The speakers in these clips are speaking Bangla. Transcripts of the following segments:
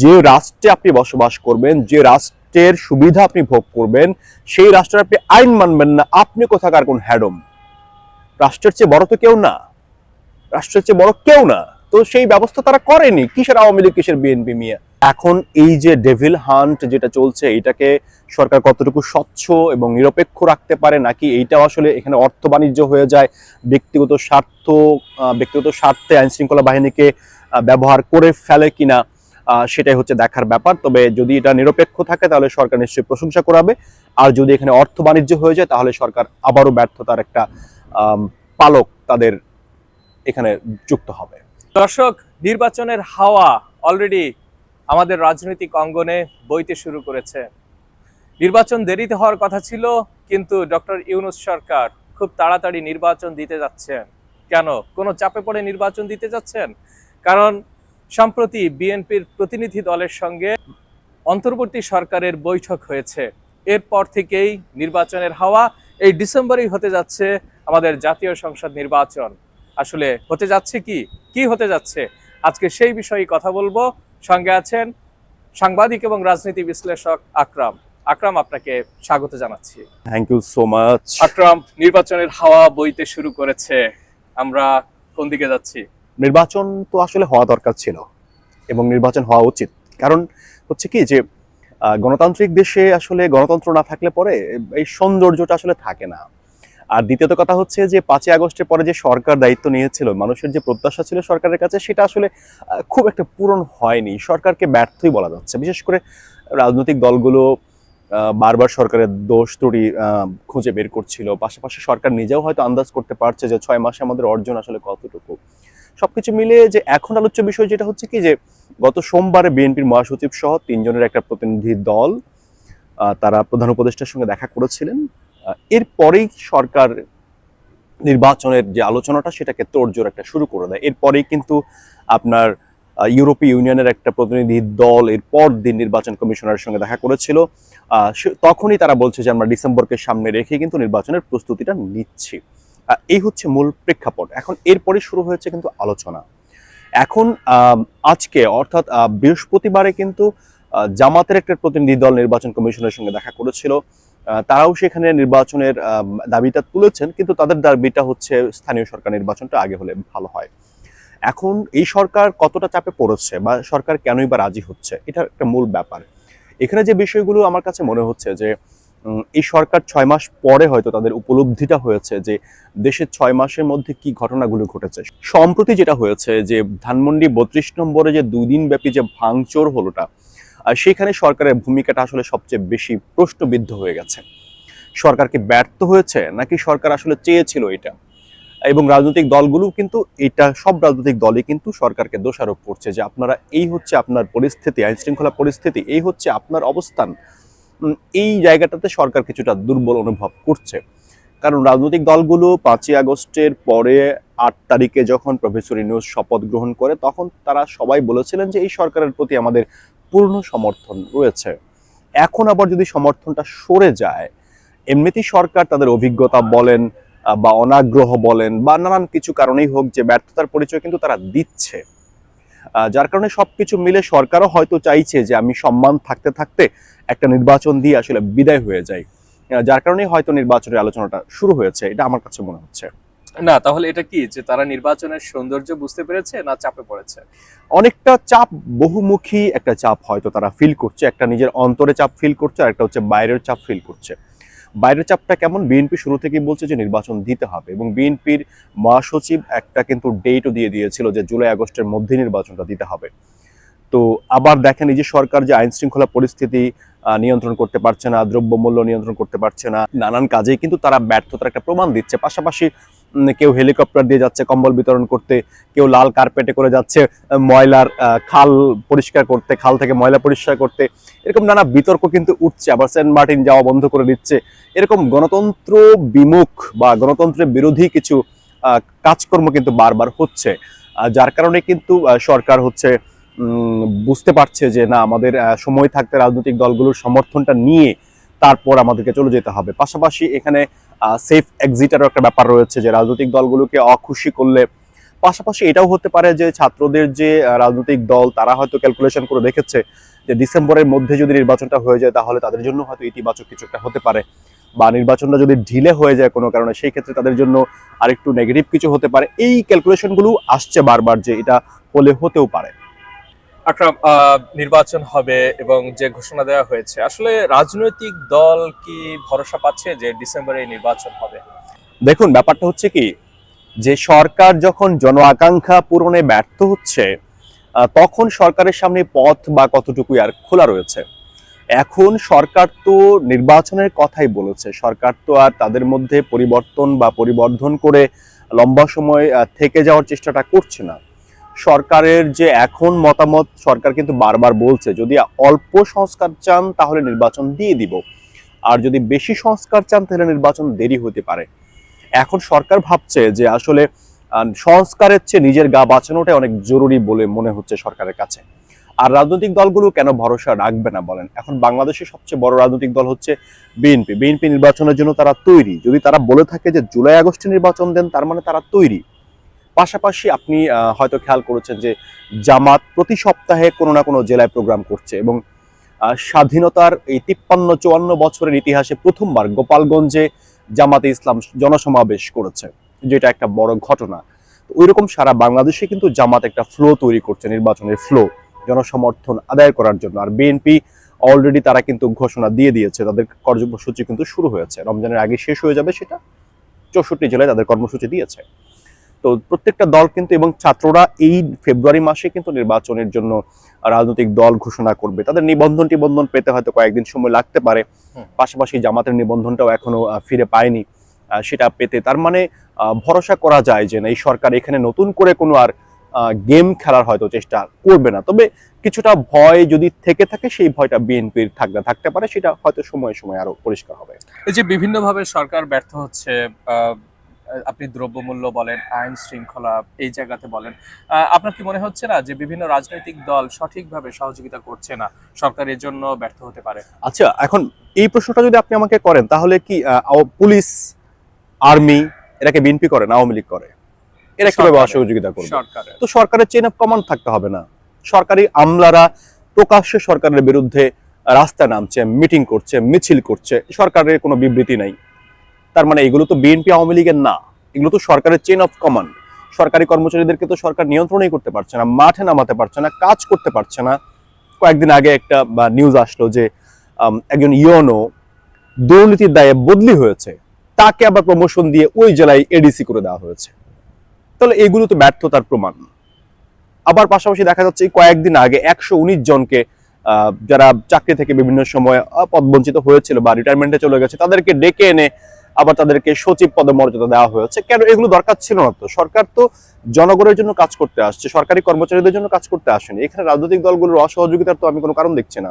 যে রাষ্ট্রে আপনি বসবাস করবেন, যে রাষ্ট্রের সুবিধা আপনি ভোগ করবেন, সেই রাষ্ট্রের আপনি আইন মানবেন না। আপনি কোথাকার কোন হ্যাডম? রাষ্ট্রের চেয়ে বড় তো কেউ না। রাষ্ট্রের চেয়ে বড় কেউ না। তো সেই ব্যবস্থা তারা করেনি। কিসের আওয়ামী লীগ, কিসের বিএনপি মিয়া? এখন এই যে ডেভিল হান্ট যেটা চলছে, এটাকে সরকার কতটুকু স্বচ্ছ এবং নিরপেক্ষ রাখতে পারে নাকি এইটা আসলে এখানে অর্থ বাণিজ্য হয়ে যায়, ব্যক্তিগত স্বার্থ ব্যক্তিগত স্বার্থে আইন শৃঙ্খলা বাহিনীকে ব্যবহার করে ফেলে কিনা? সেটাই হচ্ছে দেখার ব্যাপার। তবে যদি এটা নিরপেক্ষ থাকে, তাহলে সরকার নিশ্চয়ই প্রশংসা করাবে। আর যদি এখানে অর্থ বাণিজ্য হয়ে যায়, তাহলে সরকার আবারও ব্যর্থতার একটা পালক তাদের এখানে যুক্ত হবে। দর্শক, নির্বাচনের হাওয়া অলরেডি আমাদের রাজনৈতিক অঙ্গনে বইতে শুরু করেছে। নির্বাচন দেরিতে হওয়ার কথা ছিল, কিন্তু ডক্টর ইউনুস সরকার খুব তাড়াতাড়ি নির্বাচন দিতে যাচ্ছেন। কেন? কোনো চাপে পড়ে নির্বাচন দিতে যাচ্ছেন? কারণ সম্প্রতি বিএনপির প্রতিনিধি দলের সঙ্গে অন্তর্বর্তী সরকারের বৈঠক হয়েছে। এরপর থেকেই নির্বাচনের হাওয়া এই ডিসেম্বরেই হতে যাচ্ছে আমাদের জাতীয় সংসদ নির্বাচন। আসলে হতে যাচ্ছে কি? কি হতে যাচ্ছে? আজকে সেই বিষয়ে কথা বলব। সঙ্গে আছেন সাংবাদিক এবং রাজনীতি বিশ্লেষক আকরাম। আকরাম আপনাকে স্বাগত জানাচ্ছি। Thank you so much Akram নির্বাচনের হাওয়া বইতে শুরু করেছে। আমরা কোন দিকে যাচ্ছি? নির্বাচন তো আসলে হওয়া দরকার ছিল এবং নির্বাচন হওয়া উচিত। কারণ হচ্ছে কি যে গণতান্ত্রিক দেশে আসলে গণতন্ত্র না থাকলে পরে এই সৌন্দর্যটা আসলে থাকে না। আর দ্বিতীয়ত কথা হচ্ছে যে, পাঁচই আগস্টের পরে যে সরকার দায়িত্ব নিয়েছিল, মানুষের যে প্রত্যাশা ছিল সরকারের কাছে, সেটা আসলে খুব একটা পূরণ হয়নি। সরকারকে ব্যর্থই বলা যাচ্ছে। বিশেষ করে রাজনৈতিক দলগুলো বারবার সরকারের দোষ ত্রুটি খুঁজে বের করছিল। পাশাপাশি সরকার নিজেও হয়তো আন্দাজ করতে পারছে যে, ছয় মাসে আমাদের অর্জন আসলে কতটুকু। সবকিছু মিলিয়ে যে এখন আলোচ্য বিষয় যেটা হচ্ছে কি যে গত সোমবারে বিএনপির মহাসচিব সহ তিনজনের একটা প্রতিনিধি দল তারা প্রধান উপদেষ্টার সঙ্গে দেখা করেছিলেন। এরপরেই সরকার নির্বাচনের যে আলোচনাটা সেটাকে তোড়জোড় একটা শুরু করে দেয়। এরপরেই কিন্তু আপনার ইউরোপীয় ইউনিয়নের একটা প্রতিনিধি দল এর পর দিন নির্বাচন কমিশনারের সঙ্গে দেখা করেছিল। তখনই তারা বলছে যে আমরা ডিসেম্বরকে সামনে রেখে কিন্তু নির্বাচনের প্রস্তুতিটা নিচ্ছি। এই হচ্ছে মূল প্রেক্ষাপট। এখন এরপরে শুরু হয়েছে কিন্তু আলোচনা। এখন আজকে অর্থাৎ বৃহস্পতিবারে কিন্তু জামাতের একটা প্রতিনিধি দল নির্বাচন কমিশনের সঙ্গে দেখা করেছিল। তারাও সেখানে নির্বাচনের দাবিটা তুলেছেন, কিন্তু তাদের দাবিটা হচ্ছে স্থানীয় সরকার নির্বাচনটা আগে হলে ভালো হয়। এখন এই সরকার কতটা চাপে পড়েছে বা সরকার কেনই বা রাজি হচ্ছে এটা একটা মূল ব্যাপার। এখানে যে বিষয়গুলো আমার কাছে মনে হচ্ছে যে এই সরকার ছয় মাস পরে হয়তো তাদের উপলব্ধিটা হয়েছে যে দেশের ছয় মাসের মধ্যে কি ঘটনাগুলো ঘটেছে। সম্প্রতি যেটা হয়েছে যে ধানমন্ডি বত্রিশ নম্বরে যে দুই দিন ব্যাপী যে ভাঙচুর হলোটা সেখানে সরকারের ভূমিকাটা আসলে সবচেয়ে বেশি প্রশ্নবিদ্ধ হয়ে গেছে। সরকারকে ব্যর্থ হয়েছে নাকি সরকার আসলে চেয়েছিল এটা? এবং রাজনৈতিক দলগুলো কিন্তু এটা, সব রাজনৈতিক দলই কিন্তু সরকারকে দোষারোপ করছে যে আপনারা এই হচ্ছে আপনার পরিস্থিতি, আইনশৃঙ্খলা পরিস্থিতি, এই হচ্ছে আপনার অবস্থান। এই জায়গাটাতে সরকার কিছুটা দুর্বল অনুভব করছে। কারণ রাজনৈতিক দলগুলো পাঁচই আগস্টের পরে আট তারিখে যখন প্রফেসর ইউনুস শপথ গ্রহণ করে, তখন তারা সবাই বলেছিলেন যে এই সরকারের প্রতি আমাদের পূর্ণ সমর্থন রয়েছে। এখন আবার যদি সমর্থনটা সরে যায়, এমনিতেই সরকার তাদের অভিজ্ঞতা বলেন বা অনাগ্রহ বলেন, বা নানান কিছু কারণেই হোক যে ব্যর্থতার পরিচয় কিন্তু তারা দিচ্ছে। যার কারণে সবকিছু মিলে সরকারও হয়তো চাইছে যে আমি সম্মান থাকতে থাকতে একটা নির্বাচন দিয়ে আসলে বিদায় হয়ে যায়। যার কারণে হয়তো নির্বাচনের আলোচনাটা শুরু হয়েছে এটা আমার কাছে মনে হচ্ছে। না তাহলে এটা কি যে তারা নির্বাচনের সৌন্দর্য বুঝতে পেরেছে না চাপে পড়েছে? অনেকটা চাপ বহুমুখী একটা চাপ হয়তো তারা ফিল করছে। একটা নিজের অন্তরে চাপ ফিল করছে আর একটা হচ্ছে বাইরের চাপ ফিল করছে। বাইরের চাপটা কেমন? বিএনপি শুরু থেকেই বলছে যে নির্বাচন দিতে হবে এবং বিএনপির মহাসচিব একটা কিন্তু ডেটও দিয়ে দিয়েছিল যে জুলাই আগস্টের মধ্যে নির্বাচনটা দিতে হবে। তো আবার দেখেন এই যে সরকার যে আইন শৃঙ্খলা পরিস্থিতি নিয়ন্ত্রণ করতে পারছে না, দ্রব্যমূল্য নিয়ন্ত্রণ করতে পারছে না, নানান কাজেই কিন্তু তারা ব্যর্থতার একটা প্রমাণ দিচ্ছে। পাশাপাশি কেউ হেলিকপ্টার দিয়ে যাচ্ছে, কম্বল বিতরণ করতে, কেউ লাল কার্পেটে করে যাচ্ছে ময়লার খাল পরিষ্কার করতে, খাল থেকে ময়লা পরিষ্কার করতে। এরকম নানা বিতর্ক কিন্তু উঠছে, আবার সেন্ট মার্টিন যাওয়া বন্ধ করে দিচ্ছে। এরকম গণতন্ত্র বিমুখ বা গণতন্ত্রের বিরোধী কিছু কাজকর্ম কিন্তু বারবার হচ্ছে। যার কারণে কিন্তু সরকার হচ্ছে বুঝতে পারছে যে না, আমাদের সময় থাকতে রাজনৈতিক দলগুলোর সমর্থনটা নিয়ে তারপর আমাদেরকে চলে যেতে হবে। পাশাপাশি এখানে সেফ এক্সিটারও একটা ব্যাপার রয়েছে যে রাজনৈতিক দলগুলোকে অখুশি করলে, পাশাপাশি এটাও হতে পারে যে ছাত্রদের যে রাজনৈতিক দল, তারা হয়তো ক্যালকুলেশন করে দেখেছে যে ডিসেম্বরের মধ্যে যদি নির্বাচনটা হয়ে যায়, তাহলে তাদের জন্য হয়তো ইতিবাচক কিছু একটা হতে পারে। বা নির্বাচনটা যদি ঢিলে হয়ে যায় কোনো কারণে, সেই ক্ষেত্রে তাদের জন্য আরেকটু নেগেটিভ কিছু হতে পারে। এই ক্যালকুলেশনগুলো আসছে বারবার যে এটা হলে হতেও পারে। আকরাম নির্বাচন হবে এবং যে ঘোষণা দেওয়া হয়েছে, আসলে রাজনৈতিক দল কি ভরসা পাচ্ছে যে ডিসেম্বরে নির্বাচন হবে? দেখুন, ব্যাপারটা হচ্ছে কি, যে সরকার যখন জন আকাঙ্ক্ষা পূরণে ব্যর্থ হচ্ছে তখন সরকারের সামনে পথ বা কতটুকুই আর খোলা রয়েছে। এখন সরকার তো নির্বাচনের কথাই বলেছে, সরকার তো আর তাদের মধ্যে পরিবর্তন বা পরিবর্ধন করে লম্বা সময় থেকে যাওয়ার চেষ্টাটা করছে না। সরকারের যে এখন মতামত, সরকার কিন্তু বারবার বলছে, যদি অল্প সংস্কার চান তাহলে নির্বাচন দিয়ে দিব। আর যদি বেশি সংস্কার চান তাহলে নির্বাচন দেরি হতে পারে। এখন সরকার ভাবছে যে আসলে সংস্কারের চেয়ে নিজের গা বাঁচানোটাই অনেক জরুরি বলে মনে হচ্ছে সরকারের কাছে। আর রাজনৈতিক দলগুলো কেন ভরসা রাখবে না বলেন? এখন বাংলাদেশের সবচেয়ে বড় রাজনৈতিক দল হচ্ছে বিএনপি। বিএনপি নির্বাচনের জন্য তারা তৈরি। যদি তারা বলে থাকে যে জুলাই আগস্টে নির্বাচন দেন, তার মানে তারা তৈরি। পাশাপাশি আপনি হয়তো খেয়াল করেছেন যে জামাত প্রতি সপ্তাহে কোনো না কোনো জেলায় প্রোগ্রাম করছে এবং স্বাধীনতার এই তিপ্পান্ন, চুয়ান্ন বছরের ইতিহাসে প্রথমবার গোপালগঞ্জে জামাতে ইসলাম জনসমাবেশ করেছে, যেটা একটা বড় ঘটনা। তো ওইরকম সারা বাংলাদেশে কিন্তু জামাত একটা ফ্লো তৈরি করছে, নির্বাচনের ফ্লো জনসমর্থন আদায় করার জন্য। আর বিএনপি অলরেডি তারা কিন্তু ঘোষণা দিয়ে দিয়েছে, তাদের কর্মসূচি কিন্তু শুরু হয়েছে। রমজানের আগে শেষ হয়ে যাবে সেটা, চৌষট্টি জেলায় তাদের কর্মসূচি দিয়েছে। তো প্রত্যেকটা দল কিন্তু এবং ছাত্ররা এই ফেব্রুয়ারি মাসে কিন্তু নির্বাচনের জন্য রাজনৈতিক দল ঘোষণা করবে। তাদের নিবন্ধন টিবন্ধন পেতে হয়তো কয়েকদিন সময় লাগতে পারে। পাশাপাশি জামাতের নিবন্ধনটাও এখনও ফিরে পায়নি। সেটা পেতে তার মানে ভরসা করা যায় যে না এই সরকার এখানে নতুন করে কোনো আর গেম খেলার হয়তো চেষ্টা করবে না। তবে কিছুটা ভয় যদি থেকে থাকে সেই ভয়টা বিএনপির থাকতে থাকতে পারে। সেটা হয়তো সময়ে সময়ে আরও পরিষ্কার হবে। এই যে বিভিন্নভাবে সরকার ব্যর্থ হচ্ছে আহ, আপনি দ্রব্যমূল্য বলেন আইন শৃঙ্খলা এই জায়গাতে বলেন আপনার কি মনে হচ্ছে না যে বিভিন্ন রাজনৈতিক দল সঠিকভাবে সহযোগিতা করছে না? সরকার এর জন্য ব্যর্থ হতে পারে। আচ্ছা এখন এই প্রশ্নটা যদি আপনি আমাকে করেন তাহলে কি পুলিশ আর্মি এটাকে বিএনপি করে না আওয়ামী লীগ করে? এরা কীভাবে। অসহযোগিতা করবে? তো সরকারের চেন অফ কমান্ড থাকতে হবে না। সরকারি আমলারা প্রকাশ্যে সরকারের বিরুদ্ধে রাস্তায় নামছে মিটিং করছে মিছিল করছে সরকারের কোনো বিবৃতি নাই। তার মানে এগুলো তো বিএনপি আওয়ামী লীগের না। এগুলো তো সরকারের চেন অফ কমান্ড সরকারি কর্মচারীদেরকে তো সরকার নিয়ন্ত্রণই করতে পারছে না, মাঠে নামাতে পারছে না, কাজ করতে পারছে না। কয়েকদিন আগে একটা নিউজ আসলো যে একজন ইয়নো দুর্নীতির দায়ে বদলি হয়েছে। তাকে আবার প্রমোশন দিয়ে ওই জেলায় এডিসি করে দেওয়া হয়েছে। তাহলে এগুলো তো ব্যর্থতার প্রমাণ। আবার পাশাপাশি দেখা যাচ্ছে কয়েকদিন আগে একশো উনিশ জনকে যারা চাকরি থেকে বিভিন্ন সময় পদবঞ্চিত হয়েছিল বা রিটায়ারমেন্টে চলে গেছে, তাদেরকে ডেকে এনে আবার তাদেরকে সচিব পদে মর্যাদা দেওয়া হয়েছে। কেন এগুলো দরকার ছিল না তো? সরকার তো জনগণের জন্য কাজ করতে আসছে, সরকারি কর্মচারীদের জন্য কাজ করতে আসেনি। এখানে রাজনৈতিক দলগুলোর অসহযোগিতার তো আমি কোনো কারণ দেখছি না।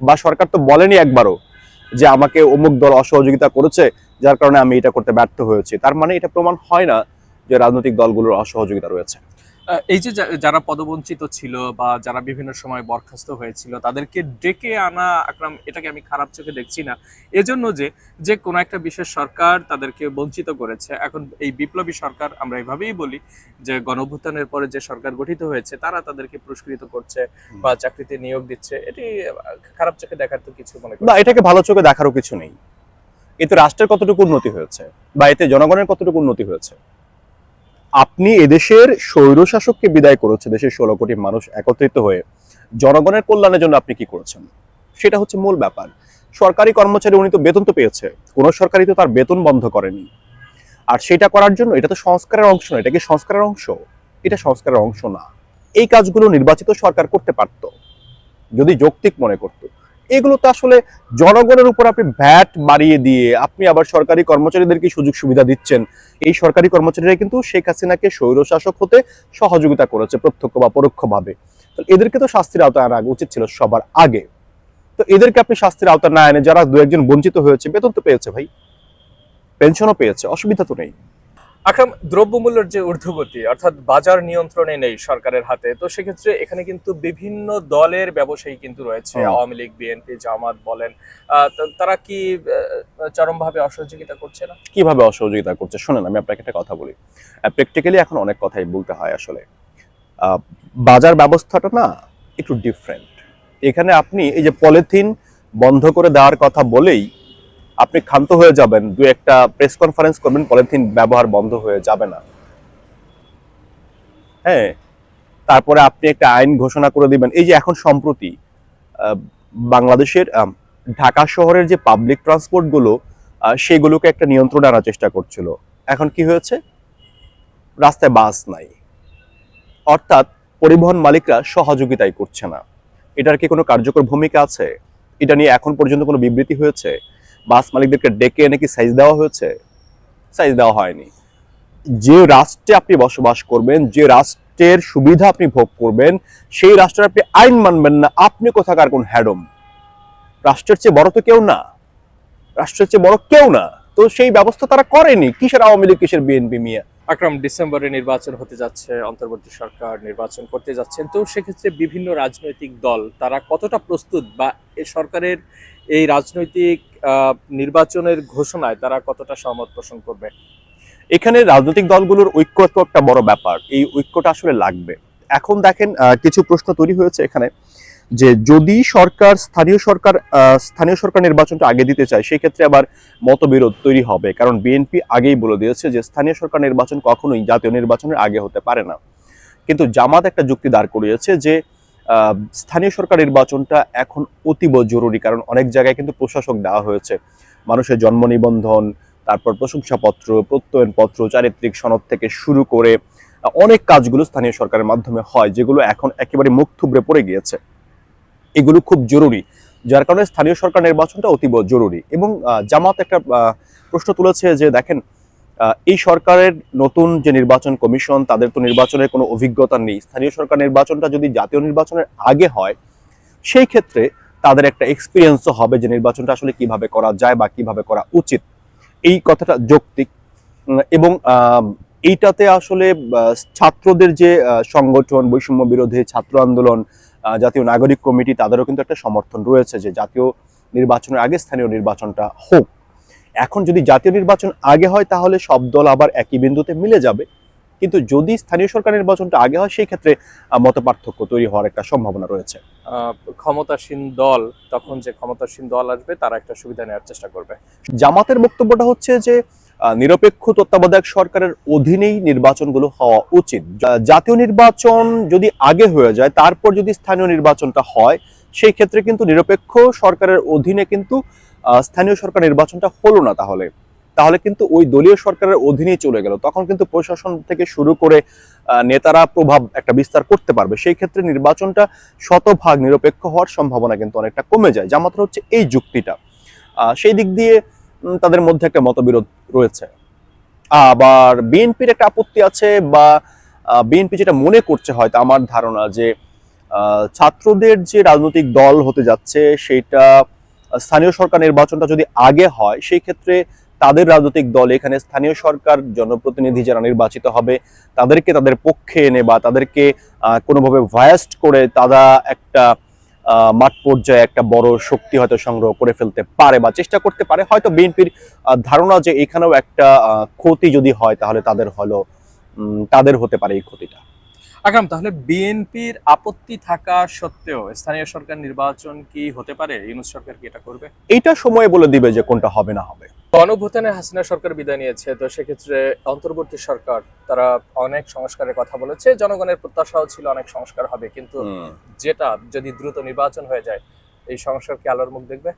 বা সরকার তো বলেনি একবারও যে আমাকে অমুক দল অসহযোগিতা করেছে, যার কারণে আমি এটা করতে ব্যর্থ হয়েছি। তার মানে এটা প্রমাণ হয় না যে রাজনৈতিক দলগুলোর অসহযোগিতা রয়েছে। এই যে যারা পদবঞ্চিত ছিল বা যারা বিভিন্ন সময় বরখাস্ত হয়েছিল তাদেরকে ডেকে আনা আকরাম এটাকে আমি খারাপ চোখে দেখছি না। এজন্য যে যে কোনো একটা বিশেষ সরকার তাদেরকে বঞ্চিত করেছে। এখন এই বিপ্লবী সরকার আমরা এভাবেই বলি যে গণভুত্থানের পরে যে সরকার গঠিত হয়েছে তারা তাদেরকে পুরস্কৃত করছে বা চাকরিতে নিয়োগ দিচ্ছে। এটি খারাপ চোখে দেখার তো কিছু মনে না। এটাকে ভালো চোখে দেখারও কিছু নেই। এতে রাষ্ট্রের কতটুকু উন্নতি হয়েছে? বা এতে জনগণের কতটুকু উন্নতি হয়েছে? আপনি এদেশের স্বৈরশাসককে বিদায় করেছে দেশের ষোলো কোটি মানুষ একত্রিত হয়ে। জনগণের কল্যাণের জন্য আপনি কি করেছেন? সেটা হচ্ছে মূল ব্যাপার। সরকারি কর্মচারী উনি তো বেতন তো পেয়েছে। কোনো সরকারি তো তার বেতন বন্ধ করেনি। আর সেটা করার জন্য, এটা তো সংস্কারের অংশ না এটা কি সংস্কারের অংশ? এটা সংস্কারের অংশ না। এই কাজগুলো নির্বাচিত সরকার করতে পারত। যদি যৌক্তিক মনে করতো। এগুলো তো আসলে জনগণের উপর আপনি ভ্যাট বাড়িয়ে দিয়ে আপনি আবার সরকারি কর্মচারীদেরকে সুযোগ সুবিধা দিচ্ছেন? এই সরকারি কর্মচারীরা কিন্তু শেখ হাসিনাকে স্বৈরশাসক হতে সহযোগিতা করেছে প্রত্যক্ষ বা পরোক্ষভাবে। এদেরকে তো শাস্তির আওতায় আনা উচিত ছিল সবার আগে। তো এদেরকে আপনি শাস্তির আওতায় না এনে যারা দু একজন বঞ্চিত হয়েছে, বেতন তো পেয়েছে ভাই। পেনশনও পেয়েছে, অসুবিধা তো নেই। আকরাম দ্রব্যমূল্যের যে ঊর্ধ্বগতি অর্থাৎ বাজার নিয়ন্ত্রণে নেই সরকারের হাতে তো সেক্ষেত্রে এখানে কিন্তু বিভিন্ন দলের ব্যবসায়ী কিন্তু রয়েছে। আওয়ামী লীগ বিএনপি জামাত বলেন তারা কি চরমভাবে অসহযোগিতা করছে না? কীভাবে অসহযোগিতা করছে? শুনেন আমি আপনাকে একটা কথা বলি। প্র্যাকটিক্যালি এখন অনেক কথাই বলতে হয় আসলে। আহ, বাজার ব্যবস্থাটা না একটু ডিফারেন্ট এখানে আপনি এই যে পলিথিন বন্ধ করে দেওয়ার কথা বলেই আপনি ক্ষান্ত হয়ে যাবেন, দু একটা প্রেস কনফারেন্স করবেন পলিথিন ব্যবহার বন্ধ হয়ে যাবে না। হ্যাঁ তারপরে আপনি একটা আইন ঘোষণা করে দিবেন। এই যে এখন সম্প্রতি বাংলাদেশের ঢাকা শহরের যে পাবলিক ট্রান্সপোর্টগুলো সেগুলোকে একটা নিয়ন্ত্রণ আনার চেষ্টা করছিল। এখন কি হয়েছে? রাস্তায় বাস নাই। অর্থাৎ পরিবহন মালিকরা সহযোগিতাই করছে না। এটার কি কোনো কার্যকর ভূমিকা আছে? এটা নিয়ে এখন পর্যন্ত কোনো বিবৃতি হয়েছে? বাস মালিকদেরকে ডেকে এনে কি সাইজ দেওয়া হয়েছে? সাইজ দেওয়া হয়নি। যে রাষ্ট্রে আপনি বসবাস করবেন, যে রাষ্ট্রের সুবিধা আপনি ভোগ করবেন, সেই রাষ্ট্রের আপনি আইন মানবেন না। আপনি কোথাকার? কোন হ্যাডম রাষ্ট্রের চেয়ে বড় তো কেউ না। রাষ্ট্রের চেয়ে বড় কেউ না। তো সেই ব্যবস্থা তারা করেনি। কিসের আওয়ামী লীগ, কিসের বিএনপি মিয়া আকরাম, ডিসেম্বরে নির্বাচন হতে যাচ্ছে, অন্তর্বর্তী সরকার নির্বাচন করতে যাচ্ছেন। তো সেক্ষেত্রে বিভিন্ন রাজনৈতিক দল, তারা কতটা প্রস্তুত বা এই সরকারের এই রাজনৈতিক নির্বাচনের ঘোষণায় তারা কতটা সহমত পোষণ করবে? এখানে রাজনৈতিক দলগুলোর ঐক্য তো একটা বড় ব্যাপার। এই ঐক্যটা আসলে লাগবে। এখন দেখেন কিছু প্রশ্ন তৈরি হয়েছে এখানে যে যদি সরকার, স্থানীয় সরকার স্থানীয় সরকার নির্বাচনটা আগে দিতে চায় সেই ক্ষেত্রে আবার মতবিরোধ তৈরি হবে। কারণ বিএনপি আগেই বলে দিয়েছে যে স্থানীয় সরকার নির্বাচন কখনোই জাতীয় নির্বাচনের আগে হতে পারে না। কিন্তু জামাত একটা যুক্তি দাঁড় করিয়েছে যে স্থানীয় সরকার নির্বাচনটা এখন অতীব জরুরি, কারণ অনেক জায়গায় কিন্তু প্রশাসক দেওয়া হয়েছে। মানুষের জন্ম নিবন্ধন, তারপর প্রশংসাপত্র, প্রত্যয়নপত্র, চারিত্রিক সনদ থেকে শুরু করে অনেক কাজগুলো স্থানীয় সরকারের মাধ্যমে হয়, যেগুলো এখন একেবারে মুখ থুবড়ে পড়ে গিয়েছে। এগুলো খুব জরুরি, যার কারণে স্থানীয় সরকার নির্বাচনটা অতীব জরুরি। এবং জামাত একটা প্রশ্ন তুলেছে যে, দেখেন এই সরকারের নতুন যে নির্বাচন কমিশন, তাদের তো নির্বাচনের কোনো অভিজ্ঞতা নেই। স্থানীয় সরকার নির্বাচনটা যদি জাতীয় নির্বাচনের আগে হয়, সেই ক্ষেত্রে তাদের একটা এক্সপিরিয়েন্সও হবে যে নির্বাচনটা আসলে কীভাবে করা যায় বা কীভাবে করা উচিত। এই কথাটা যৌক্তিক। এবং এইটাতে আসলে ছাত্রদের যে সংগঠন, বৈষম্য বিরোধী ছাত্র আন্দোলন জাতীয় নাগরিক কমিটি, তাদেরও কিন্তু একটা সমর্থন রয়েছে যে জাতীয় নির্বাচনের আগে স্থানীয় নির্বাচনটা হোক। এখন যদি জাতীয় নির্বাচন আগে হয় তাহলে সব দল আবার একই বিন্দুতে মিলে যাবে। কিন্তু যদি স্থানীয় সরকার নির্বাচনটা আগে হয় সেই ক্ষেত্রে মত পার্থক্য তৈরি হওয়ার একটা সম্ভাবনা রয়েছে। ক্ষমতাসীন দল তখন যে ক্ষমতাসীন দল আসবে তারা একটা সুবিধা নেওয়ার চেষ্টা করবে। জামাতের বক্তব্যটা হচ্ছে যে নিরপেক্ষ তত্ত্বাবধায়ক সরকারের অধীনেই নির্বাচনগুলো হওয়া উচিত। জাতীয় নির্বাচন যদি আগে হয়ে যায় তারপর যদি স্থানীয় নির্বাচনটা হয় সেই ক্ষেত্রে কিন্তু নিরপেক্ষ সরকারের অধীনে কিন্তু স্থানীয় সরকার নির্বাচনটা হলো না তাহলে। তাহলে কিন্তু ওই দলীয় সরকারের অধীনেই চলে গেল। তখন কিন্তু প্রশাসন থেকে শুরু করে নেতারা প্রভাব একটা বিস্তার করতে পারবে। সেই ক্ষেত্রে নির্বাচনটা শতভাগ নিরপেক্ষ হওয়ার সম্ভাবনা কিন্তু অনেকটা কমে যায়, যা মাত্র হচ্ছে এই যুক্তিটা। সেই দিক দিয়ে তাদের মধ্যে একটা মতবিরোধ রয়েছে। আবার বিএনপির একটা আপত্তি আছে বা বিএনপি যেটা মনে করছে হয়তো আমার ধারণা যে ছাত্রদের যে রাজনৈতিক দল হতে যাচ্ছে, সেটা স্থানীয় সরকার নির্বাচনটা যদি আগে হয়, সেই ক্ষেত্রে তাদের রাজনৈতিক দল এখানে স্থানীয় সরকার, জনপ্রতিনিধি যারা নির্বাচিত হবে, তাদেরকে তাদের পক্ষে এনে বা তাদেরকে কোনোভাবে ভয়েস্ট করে তারা একটা মাঠ পর্যায়ে একটা বড় শক্তি হয়তো সংগ্রহ করে ফেলতে পারে বা চেষ্টা করতে পারে। হয়তো বিএনপির ধারণা যে এখানেও একটা ক্ষতি যদি হয়, তাহলে তাদের হলো তাদের হতে পারে এই ক্ষতিটা। আকরাম তাহলে বিএনপির আপত্তি থাকা সত্ত্বেও স্থানীয় সরকার নির্বাচন কি হতে পারে? ইউনুস সরকার কি এটা করবে? এইটা সময় বলে দিবে যে কোনটা হবে না হবে। গণভূতানে হাসিনা সরকার বিদায় নিয়েছে তো সেক্ষেত্রে অন্তর্বর্তী সরকার তারা অনেক সংস্কারের কথা বলেছে জনগণের প্রত্যাশাও ছিল অনেক সংস্কার হবে কিন্তু যেটা যদি দ্রুত নির্বাচন হয়ে যায় এই সংস্কার কি আলোর মুখ দেখবে?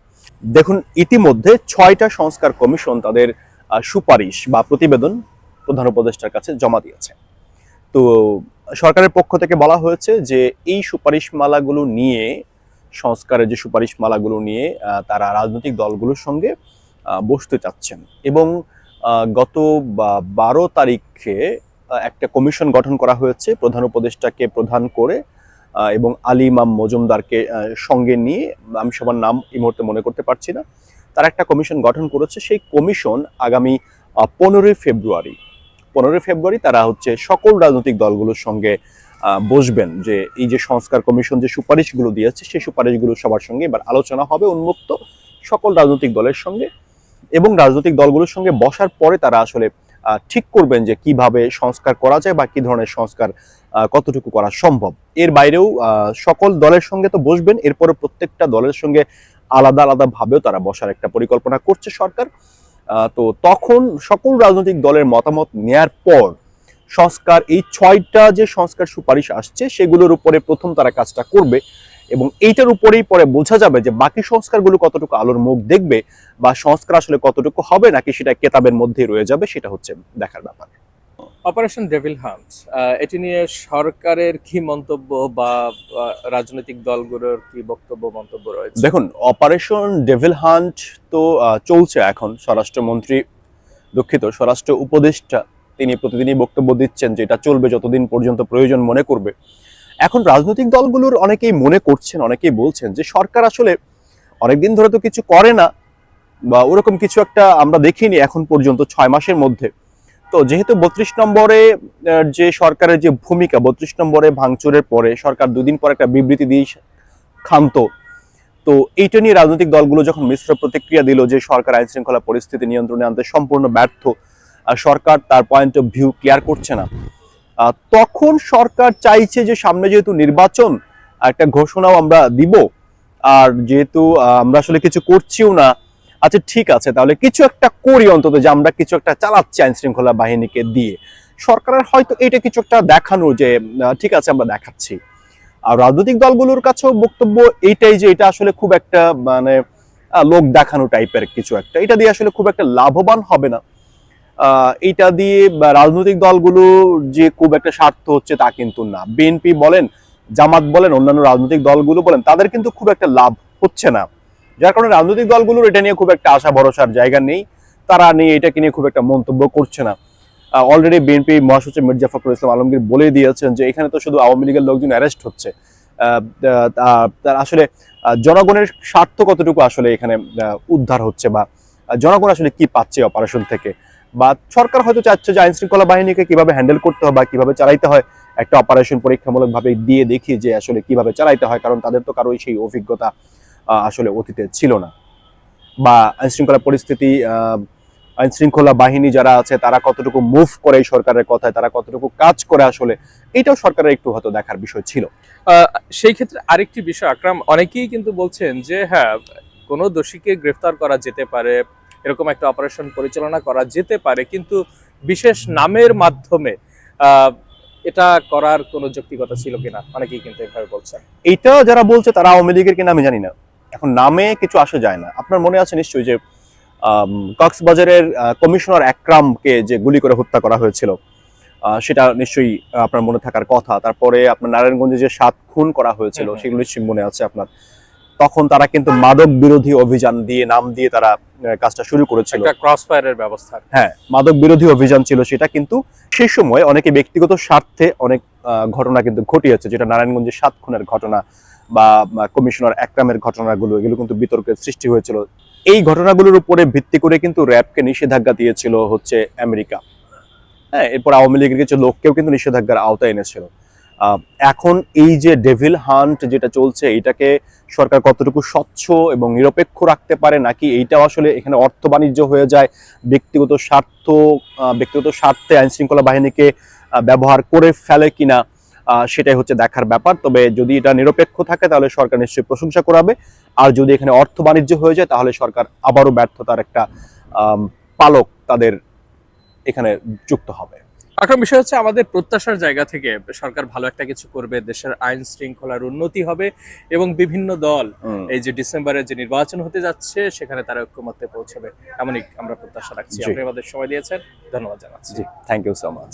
দেখুন ইতিমধ্যে ছয়টা সংস্কার কমিশন তাদের সুপারিশ বা প্রতিবেদন প্রধান উপদেষ্টার কাছে জমা দিয়েছে। তো সরকারের পক্ষ থেকে বলা হয়েছে যে এই সুপারিশমালাগুলো নিয়ে, সংস্কারের যে সুপারিশমালাগুলো নিয়ে তারা রাজনৈতিক দলগুলোর সঙ্গে বসতে চাচ্ছেন। এবং গত বারো তারিখে একটা কমিশন গঠন করা হয়েছে প্রধান উপদেষ্টাকে প্রধান করে এবং আলী ইমাম মজুমদারকে সঙ্গে নিয়ে, আমি সবার নাম এই মুহূর্তে মনে করতে পারছি না, তারা একটা কমিশন গঠন করেছে। সেই কমিশন আগামী পনেরোই ফেব্রুয়ারি পনেরোই ফেব্রুয়ারি তারা হচ্ছে সকল রাজনৈতিক দলগুলোর সঙ্গে বসবেন যে এই যে সংস্কার কমিশন যে সুপারিশগুলো দিয়েছে, সেই সুপারিশগুলো সবার সঙ্গে এবার আলোচনা হবে উন্মুক্ত সকল রাজনৈতিক দলের সঙ্গে এবং রাজনৈতিক দলগুলোর সঙ্গে বসার পরে তারা আসলে ঠিক করবেন যে কীভাবে সংস্কার করা যায় বা কি ধরনের সংস্কার কতটুকু করা সম্ভব। এর বাইরেও সকল দলের সঙ্গে তো বসবেন এরপরে প্রত্যেকটা দলের সঙ্গে আলাদা আলাদা ভাবেও তারা বসার একটা পরিকল্পনা করছে সরকার। তো তখন সকল রাজনৈতিক দলের মতামত নেয়ার পর সংস্কার, এই ছয়টা যে সংস্কার সুপারিশ আসছে, সেগুলোর উপরে প্রথম তারা কাজটা করবে এবং এইটার উপরেই পরে বোঝা যাবে যে বাকি সংস্কারগুলো কতটুকু আলোর মুখ দেখবে বা সংস্কার আসলে কতটুকু হবে, নাকি সেটা কেতাবের মধ্যেই রয়ে যাবে, সেটা হচ্ছে দেখার ব্যাপার। অপারেশন ডেভিল হান্ট এটি নিয়ে সরকারের কি মন্তব্য বা রাজনৈতিক দলগুলোর কি বক্তব্য, মন্তব্য রয়েছে? দেখুন অপারেশন ডেভিল হান্ট তো চলছে এখন স্বরাষ্ট্রমন্ত্রী, দুঃখিত, স্বরাষ্ট্র উপদেষ্টা, তিনি প্রতিদিনই বক্তব্য দিচ্ছেন যে এটা চলবে যতদিন পর্যন্ত প্রয়োজন মনে করবে। এখন রাজনৈতিক দলগুলোর অনেকেই মনে করছেন, অনেকেই বলছেন যে সরকার আসলে অনেকদিন ধরে তো কিছু করে না, বা ওরকম কিছু একটা আমরা দেখিনি এখন পর্যন্ত, ছয় মাসের মধ্যে। তো যেহেতু বত্রিশ নম্বরে যে সরকারের যে ভূমিকা, বত্রিশ নম্বরে ভাঙচুরের পরে সরকার দুদিন পর একটা বিবৃতি দিয়ে ক্ষান্ত তো এইটা নিয়ে রাজনৈতিক দলগুলো যখন মিশ্র প্রতিক্রিয়া দিল যে সরকার আইন শৃঙ্খলা পরিস্থিতি নিয়ন্ত্রণে আনতে সম্পূর্ণ ব্যর্থ, আর সরকার তার পয়েন্ট অফ ভিউ ক্লিয়ার করছে না তখন সরকার চাইছে যে সামনে যেহেতু নির্বাচন, একটা ঘোষণাও আমরা দিব। আর যেহেতু আমরা আসলে কিছু করছিও না আচ্ছা ঠিক আছে, তাহলে কিছু একটা করি অন্তত যে আমরা কিছু একটা চালাচ্ছি আইন শৃঙ্খলা বাহিনীকে দিয়ে। সরকারের হয়তো এটা কিছু একটা দেখানো যে ঠিক আছে, আমরা দেখাচ্ছি। আর রাজনৈতিক দলগুলোর কাছেও বক্তব্য এইটাই যে, এটা আসলে খুব একটা মানে লোক দেখানো টাইপের কিছু একটা। এটা দিয়ে আসলে খুব একটা লাভবান হবে না। এটা দিয়ে রাজনৈতিক দলগুলো যে খুব একটা স্বার্থ হচ্ছে তা কিন্তু না। বিএনপি বলেন, জামাত বলেন, অন্যান্য রাজনৈতিক দলগুলো বলেন, তাদের কিন্তু খুব একটা লাভ হচ্ছে না। যার কারণে রাজনৈতিক দলগুলোর এটা নিয়ে খুব একটা আশা, ভরসার জায়গা নেই। তারা নিয়ে এটাকে নিয়ে খুব একটা মন্তব্য করছে না। অলরেডি বিএনপি মহাসচিব মির্জা ফখরুল ইসলাম আলমগীর বলে দিয়েছেন যে এখানে তো শুধু আওয়ামী লীগের লোকজন অ্যারেস্ট হচ্ছে। তার আসলে জনগণের স্বার্থ কতটুকু আসলে এখানে উদ্ধার হচ্ছে বা জনগণ আসলে কি পাচ্ছে অপারেশন থেকে? বা সরকার হয়তো চাচ্ছে যে আইন শৃঙ্খলা বাহিনীকে কীভাবে হ্যান্ডেল করতে হয় বা কীভাবে চালাইতে হয়। একটা অপারেশন পরীক্ষামূলক ভাবে দিয়ে দেখি যে আসলে কীভাবে চালাইতে হয়, কারণ তাদের তো কারোই সেই অভিজ্ঞতা আসলে অতীতে ছিল না। বা আইনশৃঙ্খলা পরিস্থিতি আহ, আইন বাহিনী যারা আছে তারা কতটুকু মুভ করে এই সরকারের কথায় তারা কতটুকু কাজ করে আসলে এটাও সরকারের একটু হয়তো দেখার বিষয় ছিল। সেই ক্ষেত্রে আরেকটি বিষয় আকরাম অনেকেই কিন্তু বলছেন যে হ্যাঁ কোনো দোষীকে গ্রেফতার করা যেতে পারে এরকম একটা অপারেশন পরিচালনা করা যেতে পারে কিন্তু বিশেষ নামের মাধ্যমে আহ, এটা করার কোনো যৌক্তিকতা ছিল কিনা? অনেকেই কিন্তু এভাবে বলছেন। এইটা যারা বলছে তারা আওয়ামী লীগের কিনা আমি জানি না। এখন নামে কিছু আসা যায় না। আপনার মনে আছে নিশ্চয়ই যে কক্সবাজারের কমিশনার একরামকে যে গুলি করে হত্যা করা হয়েছিল সেটা নিশ্চয়ই আপনার মনে থাকার কথা। তারপরে আপনার নারায়ণগঞ্জে যে সাত খুন করা হয়েছিল। সেগুলো নিশ্চয়ই মনে আছে আপনার। তখন তারা কিন্তু মাদক বিরোধী অভিযান দিয়ে নাম দিয়ে তারা কাজটা শুরু করেছিল। একটা ক্রস ফায়ারের ব্যবস্থা। হ্যাঁ মাদক বিরোধী অভিযান ছিল সেটা কিন্তু সেই সময় অনেকে ব্যক্তিগত স্বার্থে অনেক আহ, ঘটনা কিন্তু ঘটিয়েছে যেটা নারায়ণগঞ্জের সাত খুনের ঘটনা। বা কমিশনার একরামের ঘটনাগুলো, এগুলো কিন্তু বিতর্কের সৃষ্টি হয়েছিল। এই ঘটনাগুলোর উপরে ভিত্তি করে কিন্তু র্যাবকে নিষেধাজ্ঞা দিয়েছিল হচ্ছে আমেরিকা। হ্যাঁ এরপর আওয়ামী লীগের কিছু লোককেও কিন্তু নিষেধাজ্ঞার আওতায় এনেছিল। এখন এই যে ডেভিল হান্ট যেটা চলছে, এটাকে সরকার কতটুকু স্বচ্ছ এবং নিরপেক্ষ রাখতে পারে নাকি এইটাও আসলে এখানে অর্থ বাণিজ্য হয়ে যায়, ব্যক্তিগত স্বার্থ ব্যক্তিগত স্বার্থে আইনশৃঙ্খলা বাহিনীকে ব্যবহার করে ফেলে কিনা সেটাই হচ্ছে দেখার ব্যাপার। তবে যদি এটা নিরপেক্ষ থাকে তাহলে সরকার নিশ্চয়ই প্রশংসা করাবে। আর যদি এখানে অর্থ বাণিজ্য হয়ে যায় তাহলে সরকার আবারও ব্যর্থতার একটা পালক তাদের এখানে যুক্ত হবে। আকরাম বিষয় হচ্ছে আমাদের প্রত্যাশার জায়গা থেকে সরকার ভালো একটা কিছু করবে দেশের আইন শৃঙ্খলার উন্নতি হবে এবং বিভিন্ন দল এই যে ডিসেম্বরে যে নির্বাচন হতে যাচ্ছে সেখানে তারা ঐক্যমত্যে পৌঁছবে। এমনই আমরা প্রত্যাশা রাখছি। আপনি আমাদের সময় দিয়েছেন। ধন্যবাদ জানাচ্ছি। থ্যাংক ইউ সো মাচ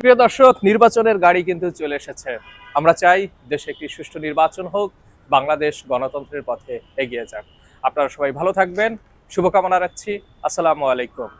প্রিয় দর্শক, নির্বাচনের গাড়ি কিন্তু চলে এসেছে। আমরা চাই দেশে একটি সুষ্ঠু নির্বাচন হোক, বাংলাদেশ গণতন্ত্রের পথে এগিয়ে যাক। আপনারা সবাই ভালো থাকবেন, শুভকামনা রাখছি। আসসালামু আলাইকুম।